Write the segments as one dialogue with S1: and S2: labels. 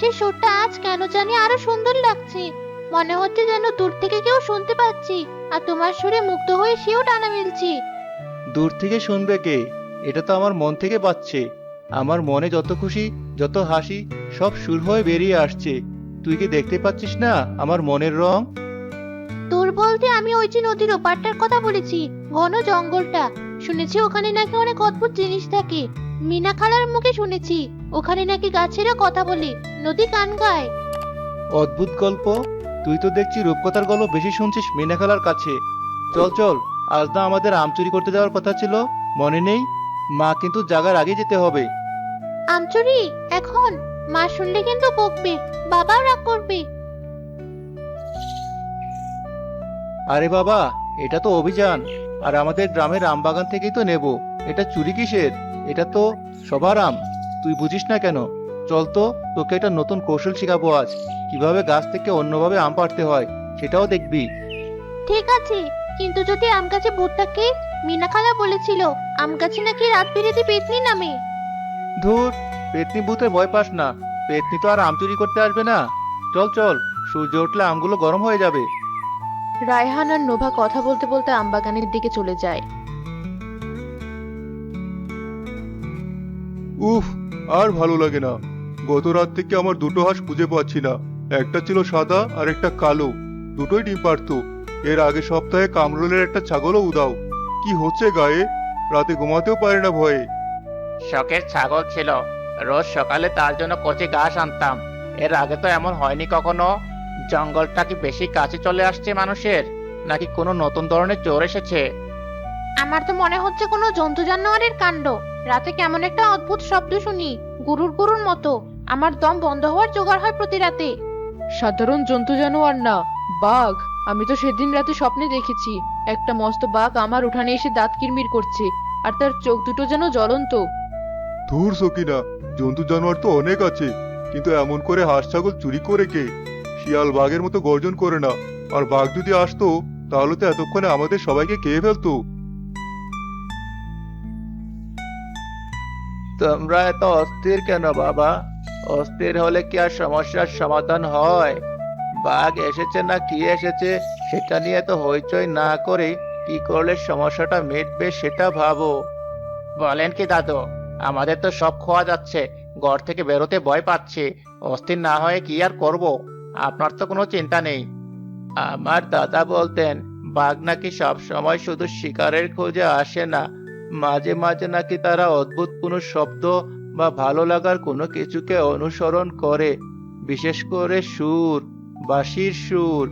S1: বাঁশির সুরটা আজ কেন জানি আরও সুন্দর লাগছে। মনে হচ্ছে যেন দূর থেকে কেউ শুনতে পাচ্ছি আর তোমার সুরে মুগ্ধ হয়ে সেও টানা মিলছি।
S2: দূর থেকে শুনবে কে? এটা তো আমার মন থেকে পাচ্ছে। আমার মনে যত খুশি যত হাসি সব সুর হয়ে বেরিয়ে আসছে। তুই কি দেখতে পাচ্ছিস না আমার মনের রং?
S1: তোর বলতে আমি ওই যে নদীর ওপারটার কথা বলেছি ঘন জঙ্গলটা। শুনেছি ওখানে নাকি অনেক অদ্ভুত জিনিস থাকে। মিনা খালার মুখে শুনেছি ওখানে নাকি গাছেরা কথা বলে নদী গান গায়।
S2: অদ্ভুত গল্প। তুই তো দেখছি রূপকথার গল্প বেশি শুনছিস মিনাখালার কাছে। চল চল আজ না আমাদের আম চুরি করতে যাওয়ার কথা ছিল মনে নেই? মা কিন্তু জাগার আগে যেতে হবে।
S1: আমচুরি এখন? মা শুনলে কিন্তু বকবে বাবাও রাগ করবে।
S2: আরে বাবা এটা তো অভিযান আর আমাদের গ্রামের আম বাগান থেকেই তো নেব এটা চুরি কিসের? এটা তো সবার আম। তুই বুঝিস না কেন? চল তো তোকে একটা নতুন কৌশল শেখাবো আজ। কীভাবে গাছ থেকে অন্যভাবে আম পাড়তে হয় সেটাও দেখবি।
S1: ঠিক আছে কিন্তু যদি আম গাছে ভূত থাকে মিনা খালা বলেছিল আম গাছে নাকি রাত বিরেতে পেতনি নামে?
S2: ধুর পেতনি ভূতে ভয় পাস না। পেতনি তো আর আম চুরি করতে আসবে না। চল চল সূর্য উঠলে আমগুলো গরম হয়ে যাবে।
S3: রায়হান আর নোভা কথা বলতে বলতে আমবাগানের দিকে চলে যায়।
S4: উফ আর ভালো লাগে না। গত রাত থেকে আমার দুটো হাঁস খুঁজে পাচ্ছি না। একটা ছিল সাদা আর একটা কালো। দুটোই ডিম পারতো এর আগে সপ্তাহে কামরুলের একটা ছাগলও উদাও। কি হচ্ছে গায়ে? রাতে ঘুমাতেও পারে না ভয়ে।
S5: শখের ছাগল ছিল। রোজ সকালে তার জন্য কচি ঘাস আনতাম। এর আগে তো এমন হয়নি কখনো। জঙ্গলটা কি বেশি কাছে চলে আসছে মানুষের? নাকি কোনো নতুন ধরনের চোর এসেছে?
S1: আমার তো মনে হচ্ছে কোনো জন্তু জানোয়ারের কাণ্ড। রাতে কেমন একটা অদ্ভুত শব্দ শুনি গুরুর গুরুর মতো। আমার দম বন্ধ হওয়ার জোগাড় হয় প্রতি রাতে।
S3: সাধারণ জন্তু জানোয়ার না বাঘ। আমি তো সেদিন রাতে স্বপ্নে দেখেছি একটা মস্ত বাঘ আমার উঠানে এসে দাঁত কিরমির করছে আর তার চোখ দুটো যেন জ্বলন্ত।
S4: ধুর সকিনা জন্তু জানোয়ার তো অনেক আছে কিন্তু এমন করে হাঁস ছাগল চুরি করে কে? শিয়াল বাঘের মতো গর্জন করে না আর বাঘ যদি আসতো তাহলে তো এতক্ষণে আমাদের সবাইকে খেয়ে ফেলতো।
S2: তোমরা এত অস্থির কেন বাবা? অস্থির হলে কি আর সমস্যার সমাধান হয়? বাঘ এসেছে না কি এসেছে সেটা নিয়ে তো হইচই না করে কি করলে সমস্যাটা মিটবে সেটা ভাবো।
S5: বলেন কি দাদু, আমাদের তো সব খোয়া যাচ্ছে, ঘর থেকে বেরোতে ভয় পাচ্ছি, অস্থির না হয়ে কি আর করব? আপনার তো কোনো চিন্তা নেই।
S2: আমার দাদা বলতেন, বাঘ নাকি সব সময় শুধু শিকারের খোঁজে আসে না মাঝে মাঝে নাকি তারা অদ্ভুত কোনো শব্দ বা ভালো লাগার কোনো কিছুকে অনুসরণ করে বিশেষ করে সুর বাঁশির সুর।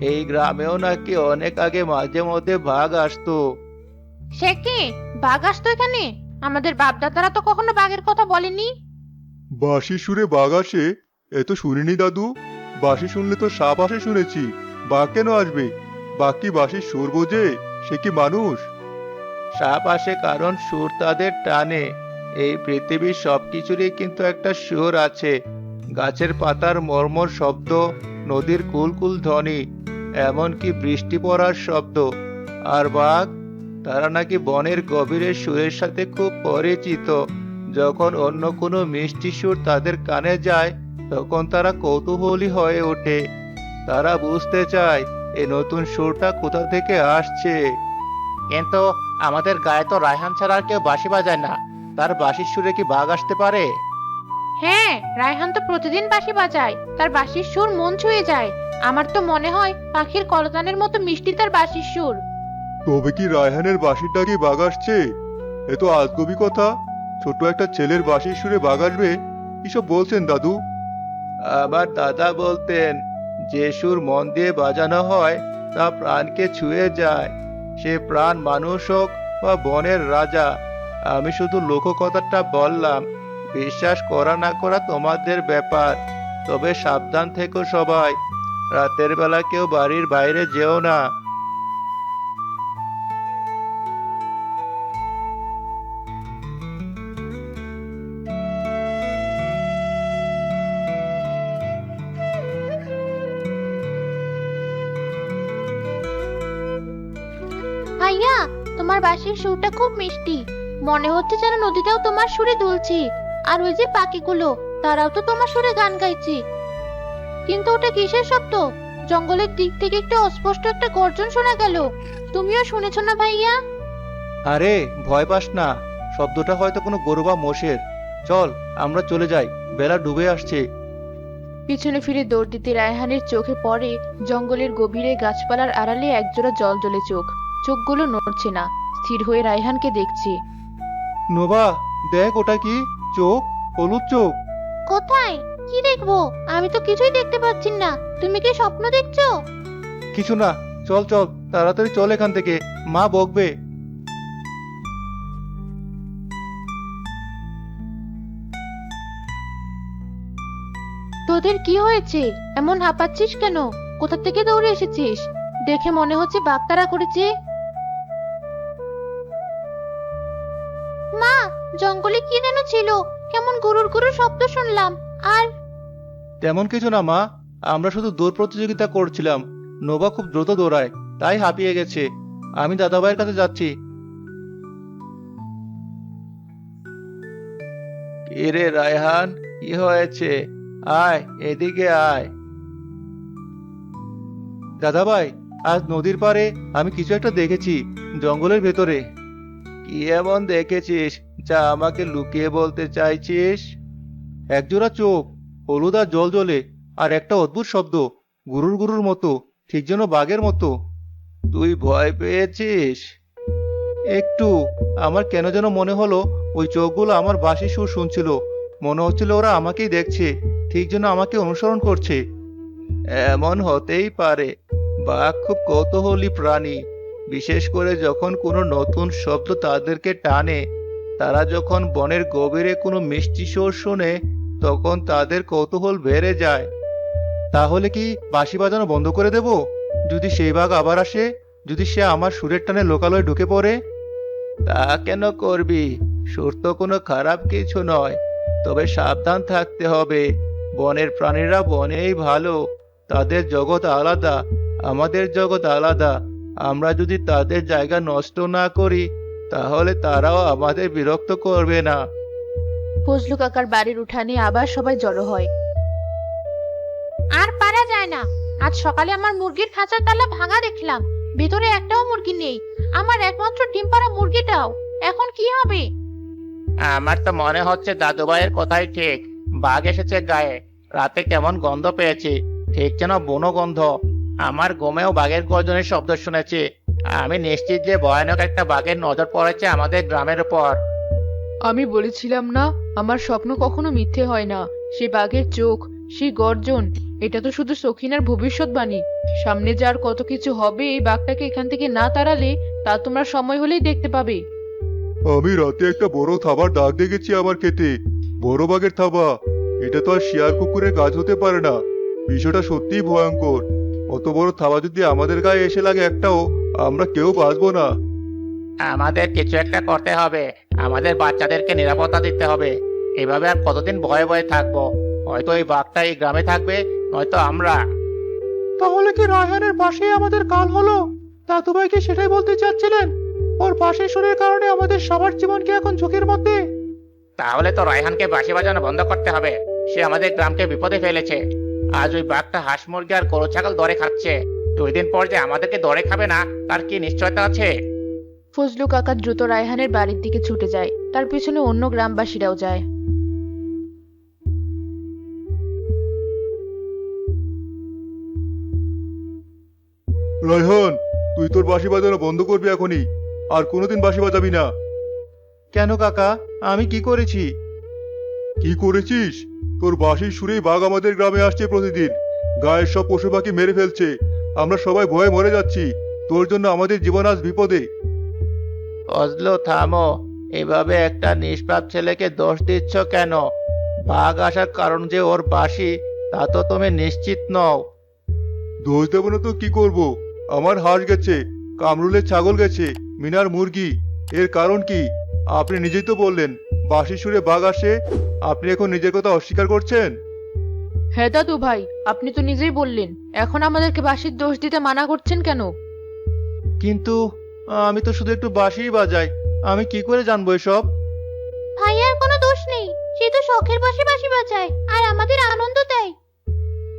S2: এই গ্রামেও নাকি অনেক আগে মাঝে মধ্যে বাঘ আসতো।
S1: সে কি? বাঘ আসতো এখানে? আমাদের বাপদাদারা তো কখনো বাঘের কথা বলেনি।
S4: বাঁশি সুরে বাঘ আসে? এ তো শুনিনি দাদু। বাঁশি শুনলে তো সাপ আসে শুনেছি। বাঘ কেন আসবে? বাঘ কি বাঁশির সুর বোঝে? সে কি মানুষ?
S2: সাপ আসে কারণ সুর তাদের টানে। এই পৃথিবীর সব কিছুরই কিন্তু একটা সুর আছে। গাছের পাতার মর্মর শব্দ, নদীর কুলকুল ধ্বনি, এমনকি বৃষ্টি পড়ার শব্দ। আর বাঘ? তারা নাকি বনের গভীরের সুরের সাথে খুব পরিচিত। যখন অন্য কোনো মিষ্টি সুর তাদের কানে যায়, তখন তারা কৌতূহলী হয়ে ওঠে। তারা বুঝতে চায় এই নতুন সুরটা কোথা থেকে আসছে?
S5: কিন্তু আমাদের গায়ে তো রায়হান ছাড়া আর কেউ বাঁশি বাজায় না। তার বাঁশির সুরে কি বাঘ আসতে পারে?
S1: হ্যাঁ রায়হান তো প্রতিদিন বাঁশি বাজায়। তার বাঁশির সুর মন ছুঁয়ে যায়। আমার তো মনে হয় পাখির কলতানের মতো মিষ্টি তার বাঁশির সুর।
S4: তবে কি রায়হানের বাঁশির ডাকে বাঘ আসছে? এ তো আজগবি কথা। ছোট একটা ছেলের বাঁশির সুরে বাঘ আসবে। কিসব বলছেন দাদু?
S2: আমার দাদা বলতেন যে সুর মন দিয়ে বাজানো হয় তা প্রাণকে ছুঁয়ে যায়। সে প্রাণ মানুষ হোক বা বনের রাজা, আমি শুধু লোককথাটা বললাম। বিশ্বাস করা না করা তোমাদের ব্যাপার। তবে সাবধান থেকো সবাই। রাতের বেলা কেউ বাড়ির বাইরে যেও না।
S1: তোমার বাঁশির সুরটা খুব মিষ্টি। মনে হচ্ছে যেন নদীটাও তোমার সুরে দুলছে। আর ওই যে পাখিগুলো তারাও তো তোমার সুরে গান গাইছে। কিন্তু ওটা কিসের শব্দ? জঙ্গলের দিক থেকে একটা অস্পষ্ট একটা গর্জন শোনা গেল। তুমিও শুনেছো না ভাইয়া?
S2: আরে ভয় পাস না। শব্দটা হয়তো কোনো গরু বা মোষের। চল আমরা চলে যাই। বেলা ডুবে আসছে।
S3: পিছনে ফিরে দৌড় দিতে রায়হানের চোখে পড়ে জঙ্গলের গভীরে গাছপালার আড়ালে একজোড়া জল জলে চোখ। চোখগুলো নড়ছে না। স্থির হয়ে রায়হানকে দেখছে।
S2: নোবা দেখ ওটা কি? চোখ? হলুদ চোখ?
S1: কোথায়? কি দেখব? আমি তো কিছুই দেখতে পাচ্ছি না। তুমি কি স্বপ্ন দেখছ?
S2: কিছু না। চল চল। তাড়াতাড়ি চল এখান থেকে। মা বকবে।
S1: তোদের কি হয়েছে? এমন হাঁপাচ্ছিস কেন? কোথা থেকে দৌড়ে এসেছিস? দেখে মনে হচ্ছে বাগতারা করেছে। জঙ্গলে কি যেন ছিল। কেমন গরুর গরুর শব্দ শুনলাম। আর
S2: তেমন কিছু না, মা। আমরা শুধু দৌড় প্রতিযোগিতা করছিলাম। নোবা খুব দ্রুত দৌড়ায়, তাই হাঁপিয়ে গেছে। আমি দাদাভাইয়ের কাছে যাচ্ছি। এরে রায়হান, কি হয়েছে? আয়, এদিকে আয়। দাদাভাই, আজ নদীর পাড়ে আমি কিছু একটা দেখেছি, জঙ্গলের ভেতরে। কি এমন দেখেছিস যা আমাকে লুকিয়ে বলতে চাইছিস? একজোড়া চোখ, হলুদ আর জল জ্বলে আর একটা অদ্ভুত শব্দ, গুরুর গুরুর মতো, ঠিক যেন বাঘের মতো। তুই ভয় পেয়েছিস? একটু, আমার কেন যেন মনে হলো ওই চোখগুলো আমার বাসি সুর শুনছিল। মনে হচ্ছিল ওরা আমাকেই দেখছে, ঠিক যেন আমাকে অনুসরণ করছে। এমন হতেই পারে, বাঘ খুব কৌতূহলী প্রাণী। বিশেষ করে যখন কোনো নতুন শব্দ তাদেরকে টানে, তারা যখন বনের গভীরে কোনো মিষ্টি সুর শোনে, তখন তাদের কৌতূহল বেড়ে যায়। তাহলে কি বাঁশি বাজানো বন্ধ করে দেব? যদি সেই বাঘ আবার আসে, যদি সে আমার সুরের টানে লোকালয়ে ঢুকে পড়ে? তা কেন করবি? সুর তো কোনো খারাপ কিছু নয়, তবে সাবধান থাকতে হবে। বনের প্রাণীরা বনেই ভালো, তাদের জগৎ আলাদা, আমাদের জগৎ আলাদা। আমরা যদি তাদের জায়গা নষ্ট না করি তাহলে তারাও আমাদের বিরক্ত করবে না।
S3: ফজলু কাকার বাড়ির উঠানে আবার সবাই জড়ো হয়।
S1: আর পারা যায় না। আজ সকালে আমার মুরগির খাঁচার তালা ভাঙা দেখলাম। ভেতরে একটাও মুরগি নেই। আমার একমাত্র ডিম পাড়া মুরগিটাও। এখন কি হবে?
S5: আমার তো মনে হচ্ছে দাদুভাইয়ের কথাই ঠিক। বাঘ এসেছে গায়ে। রাতে কেমন গন্ধ পেয়েছি। ঠিক যেন বনো গন্ধ আমার ঘুমেও বাঘের গর্জনের শব্দ শুনেছি। আমি নিশ্চিত যে ভয়ানক একটা বাঘের নজর পড়েছে আমাদের গ্রামের উপর।
S3: আমি বলেছিলাম না আমার স্বপ্ন কখনো মিথ্যে হয় না। সে বাঘের চোখ সেই গর্জন এটা তো শুধু সখিনার ভবিষ্যৎবাণী। সামনে যার কত কিছু হবে এই বাঘটাকে এখান থেকে না তাড়ালে তা তোমরা সময় হলেই দেখতে পাবে।
S4: আমি রাতে একটা বড় থাবার দাগ দেখেছি আমার খেতে। বড় বাঘের থাবা এটা তো আর শিয়াল কুকুরের গাছ হতে পারে না। বিষয়টা সত্যিই ভয়ঙ্কর। অত বড় থাবা যদি আমাদের গায়ে এসে লাগে একটাও আমরা কেউ বাঁচবো না।
S5: আমাদের কিছু একটা করতে হবে। আমাদের বাচ্চাদেরকে নিরাপত্তা দিতে হবে। এভাবে আর কতদিন ভয়ে ভয়ে থাকব? হয়তো এই বাঘটা এই গ্রামে থাকবে নয়তো আমরা।
S2: তাহলে কি রায়হানের পাশেই আমাদের কাল হলো? দাদুভাই কি সেটাই বলতে চাচ্ছিলেন? ওর পাশে সুরের কারণে আমাদের সবার জীবন কি এখন ঝুঁকির মধ্যে?
S5: তাহলে তো রায়হানকে বাঁশি বাজানো বন্ধ করতে হবে। সে আমাদের গ্রামকে বিপদে ফেলেছে। আজ ওই বাঘটা হাঁস মুরগি আর গরু ছাগল দরে খাচ্ছে। দুই দিন পর যে আমাদেরকে দরে খাবে না তার কি নিশ্চয়তা আছে?
S3: ফজলু কাকা দ্রুত রায়হানের বাড়ির দিকে ছুটে যায়। তার পিছনে অন্য গ্রামবাসীরাও যায়।
S4: রায়হান তুই তোর বাঁশি বাজানো বন্ধ করবি এখনই। আর কোনোদিন বাঁশি বাজাবি না।
S2: কেন কাকা? আমি কি করেছি?
S4: কি করেছিস? তোর বাঁশির সুরেই বাঘ আমাদের গ্রামে আসছে প্রতিদিন। গায়ের সব পশু পাখি মেরে ফেলছে। আমরা সবাই ভয়ে মরে যাচ্ছি। তোর জন্য আমাদের জীবন আজ বিপদে।
S2: অজলো থামো। এভাবে একটা নিষ্পাপ ছেলেকে দোষ দিচ্ছ কেন? বাঘ আসার কারণ যে ওর বাসি তা তো তুমি নিশ্চিত নও।
S4: দোষ দেবো না তো কি করব? আমার হাঁস গেছে কামরুলের ছাগল গেছে মিনার মুরগি। এর কারণ কি? আপনি নিজেই তো বললেন বাসি সুরে বাঘ আসে আপনি এখন নিজের কথা অস্বীকার করছেন?
S3: হ্যাঁ দাদু ভাই আপনি তো নিজেই বললেন এখন আমাদেরকে বাসির দোষ দিতে মানা করছেন কেন?
S2: কিন্তু আমি তো শুধু একটু বাঁশিই বাজাই আমি কি করে জানব এসব?
S1: ভাইয়ার কোনো দোষ নেই সে তো শখের বসে বাঁশি বাজায় আর আমাদের আনন্দ দেয়।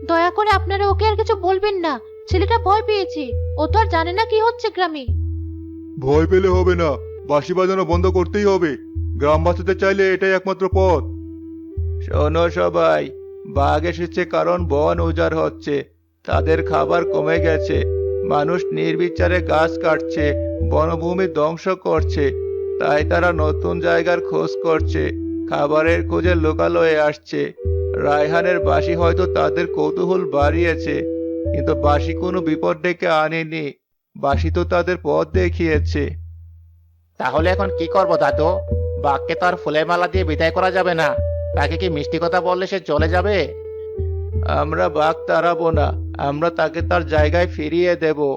S1: দয়া করে আপনারা ওকে আর কিছু বলবেন না ছেলেটা ভয় পেয়েছে ও তো আর জানে না কি হচ্ছে গ্রামে।
S4: ভয় পেলে হবে না বাঁশি বাজানো বন্ধ করতেই হবে। গ্রাম বাঁচাতে চাইলে এটাই একমাত্র পথ।
S2: শোনো সবাই, বাঘ এসেছে কারণ বন উজাড় হচ্ছে। তাদের খাবার কমে গেছে। মানুষ নির্বিচারে গাছ কাটছে, বনভূমি ধ্বংস করছে। তাই তারা নতুন জায়গার খোঁজ করছে, খাবারের খোঁজে লোকালয়ে আসছে। রায়হানের বাসি হয়তো তাদের কৌতূহল বাড়িয়েছে, কিন্তু বাঁশি কোনো বিপদ ডেকে আনেনি। বাঁশি তো তাদের পথ দেখিয়েছে।
S5: তাহলে এখন কি করব দাদু? বাঘকে তো আর ফুলের মালা দিয়ে বিদায় করা যাবে না। তাকে কি মিষ্টি কথা বললে সে চলে যাবে?
S2: আমরা বাঘ তাড়াবো না আমরা তাকে তার জায়গায় ফিরিয়ে দেব।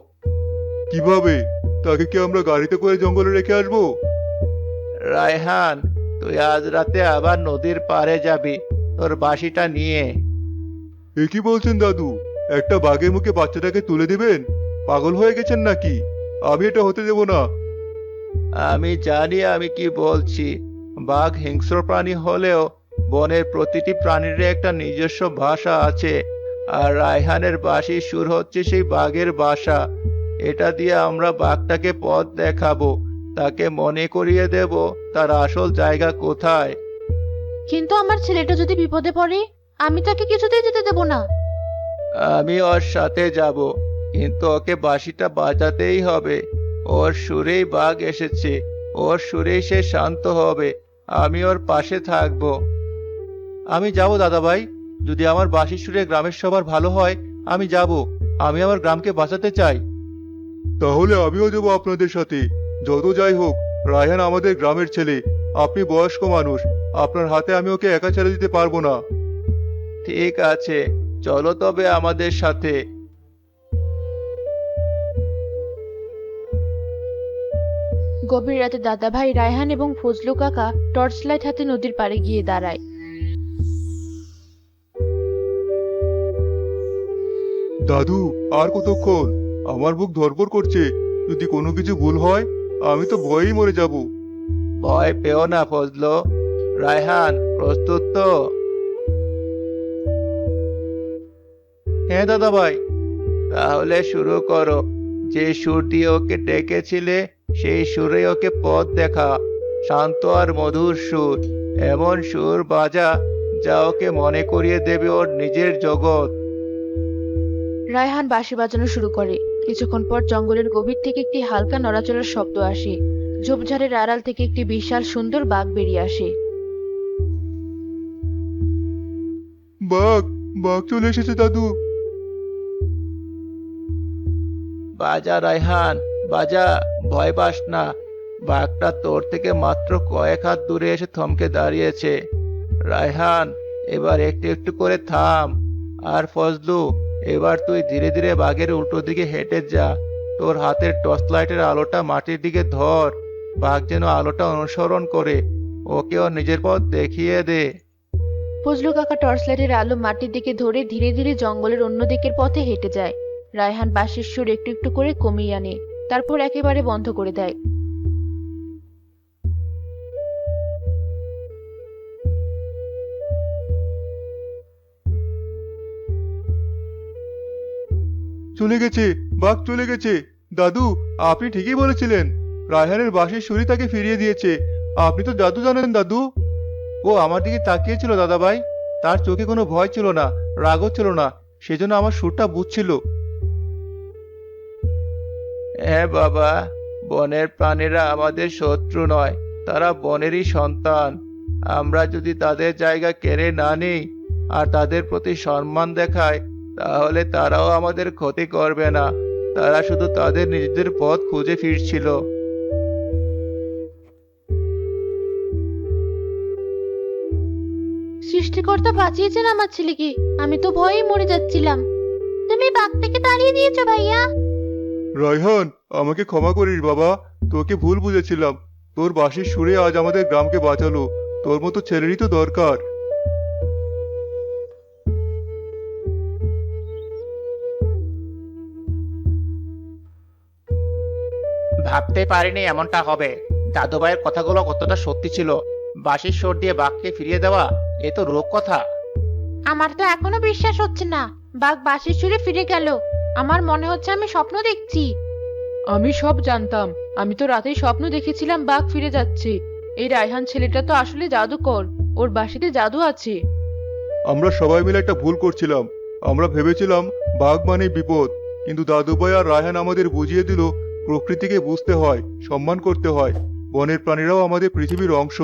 S4: কীভাবে? তাকে কি আমরা গাড়িতে করে জঙ্গলে রেখে আসব?
S2: রায়হান তুই আজ রাতে আবার নদীর পাড়ে যাবি তোর বাঁশিটা নিয়ে।
S4: এ কি বলছেন দাদু? একটা বাঘের মুখে বাচ্চাটাকে তুলে দিবেন? পাগল হয়ে গেছেন নাকি? আমি এটা হতে দেব না।
S2: আমি জানি আমি কি বলছি। বাঘ হিংস্র প্রাণী হলেও বনের প্রতিটি প্রাণীর একটা নিজস্ব ভাষা আছে আর রায়হানের বাঁশির সুর হচ্ছে সেই বাঘের বাসা। এটা দিয়ে আমরা বাঘটাকে পথ দেখাবো তাকে মনে করিয়ে দেব তার আসল জায়গা কোথায়।
S1: কিন্তু আমার ছেলেটা যদি বিপদে পড়ে আমি তাকে কিছুতেই যেতে দেব না।
S2: আমি ওর সাথে যাব কিন্তু ওকে বাঁশিটা বাজাতেই হবে। ওর সুরেই বাঘ এসেছে ওর সুরেই সে শান্ত হবে আমি ওর পাশে থাকব। আমি যাব দাদা ভাই যদি আমার বাঁশির সুরে গ্রামের সবার ভালো হয় আমি যাব আমি আমার গ্রামকে বাঁচাতে চাই।
S4: তাহলে আমিও দেবো আপনাদের সাথে যত যাই হোক রায়হান আমাদের গ্রামের ছেলে আপনি বয়স্ক মানুষ আপনার হাতে আমি ওকে একা ছেড়ে দিতে পারব না।
S2: ঠিক আছে চলো তবে আমাদের সাথে।
S3: গভীর রাতে দাদাভাই রায়হান এবং ফজলু কাকা টর্চ লাইট হাতে নদীর পাড়ে গিয়ে দাঁড়ায়।
S4: দাদু আর কতক্ষণ? আমার বুক ধরপড় করছে। যদি কোনো কিছু ভুল হয় আমি তো ভয়েই মরে যাব।
S2: ভয় পেও না ফজলো। রায়হান প্রস্তুত তো? হ্যাঁ দাদা ভাই তাহলে শুরু করো। যে সুর দিয়ে ওকে ডেকেছিলে সেই সুরে ওকে পথ দেখা। শান্ত আর মধুর সুর এমন সুর বাজা যা ওকে মনে করিয়ে দেবে ওর নিজের জগৎ।
S3: রায়হান বাঁশি বাজানো শুরু করে। কিছুক্ষণ পর জঙ্গলের গভীর থেকে একটি হালকা নড়াচড়ার শব্দ আসে। ঝোপঝাড়ের আড়াল থেকে একটি বিশাল সুন্দর বাঘ বেরিয়ে আসে।
S4: বাঘ বাঘ চলে এসেছে দাদু।
S2: বাজা রায়হান বাজা, ভয় পাস না। বাঘটা তোর থেকে মাত্র কয়েক হাত দূরে এসে থমকে দাঁড়িয়েছে। রায়হান, এবার একটু একটু করে থাম। আর ফজলু, এবার তুই ধীরে ধীরে বাঘের উল্টো দিকে হেঁটে যা। তোর হাতের টর্চ লাইটের আলোটা মাটির দিকে ধর। বাঘ যেন আলোটা অনুসরণ করে ওকে ওর নিজের পথ দেখিয়ে দে।
S3: ফজলু কাকা টর্চ লাইটের আলো মাটির দিকে ধরে ধীরে ধীরে জঙ্গলের অন্য দিকের পথে হেঁটে যায়। রায়হান বাঁশির সুর একটু একটু করে কমিয়ে আনে। তারপর একেবারে বন্ধ করে দেয়।
S4: চলে গেছে, বাঘ চলে গেছে। দাদু, আপনি ঠিকই বলেছিলেন। রায়হানের বাঁশির সুরি তাকে ফিরিয়ে দিয়েছে। আপনি তো জাদু জানেন, দাদু।
S2: ও আমার দিকে তাকিয়েছিল দাদা ভাই তার চোখে কোনো ভয় ছিল না, রাগও ছিল না। সেজন্য আমার সুরটা বুঝছিল। হ্যাঁ বাবা, বনের প্রাণীরা আমাদের শত্রু নয়, তারা বনেরই সন্তান। আমরা যদি তাদের জায়গা কেড়ে না নিই আর তাদের প্রতি সম্মান দেখাই, তাহলে তারাও আমাদের ক্ষতি করবে না। তারা শুধু তাদের নিজেদের পথ খুঁজে ফিরছিল।
S1: সৃষ্টিকর্তা বাঁচিয়েছেন আমার ছেলেকে। আমি তো ভয়েই মরে যাচ্ছিলাম। তুমি বাঘটাকে তাড়িয়ে দিয়েছ ভাইয়া।
S4: রায়হান আমাকে ক্ষমা করিস বাবা। তোকে ভুল বুঝেছিলাম। তোর বাঁশির সুরে আজ আমাদের গ্রামকে বাঁচালো। তোর মতো ছেলেরই তো দরকার।
S5: ভাবতে পারিনি এমনটা হবে। দাদু ভাইয়ের কথাগুলো কতটা সত্যি ছিল। বাঁশির সুর দিয়ে বাঘকে ফিরিয়ে দেওয়া এ তো রোগ কথা।
S1: আমার তো এখনও বিশ্বাস হচ্ছে না। বাঘ বাঁশির সুরে ফিরে গেল। আমার মনে হচ্ছে আমি স্বপ্ন দেখছি।
S3: আমি সব জানতাম। আমি তো রাতেই স্বপ্ন দেখেছিলাম বাঘ ফিরে যাচ্ছে। এই রায়হান ছেলেটা তো আসলে জাদুকর। ওর বাঁশিতে জাদু আছে।
S4: আমরা সবাই মিলে একটা ভুল করছিলাম। আমরা ভেবেছিলাম বাঘ মানে বিপদ। কিন্তু দাদুভাই আর রায়হান আমাদের বুঝিয়ে দিল, প্রকৃতিকে বুঝতে হয়, সম্মান করতে হয়। বনের প্রাণীরাও আমাদের পৃথিবীর অংশ।